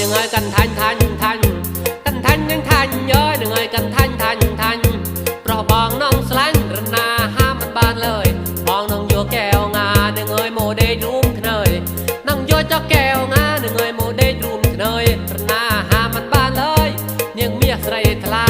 កាន់ថាញ់ថាញ់ថាញ់កាន់ថាញ់នឹងថាញ់យើនឹងហើយកាន់ថាញ់ថាញ់ថាញ់ប្រោះបងនងស្លាញ់រណាហាមមិនបានលើយបងនងយកកែវងានឹងហើយមកដេករួមធ្នើយនងយកចុកកែវងានឹងហើយមកដេករួមធ្នើយរណាហាមមិនបានលើយនាងមាសស្រីថ្លា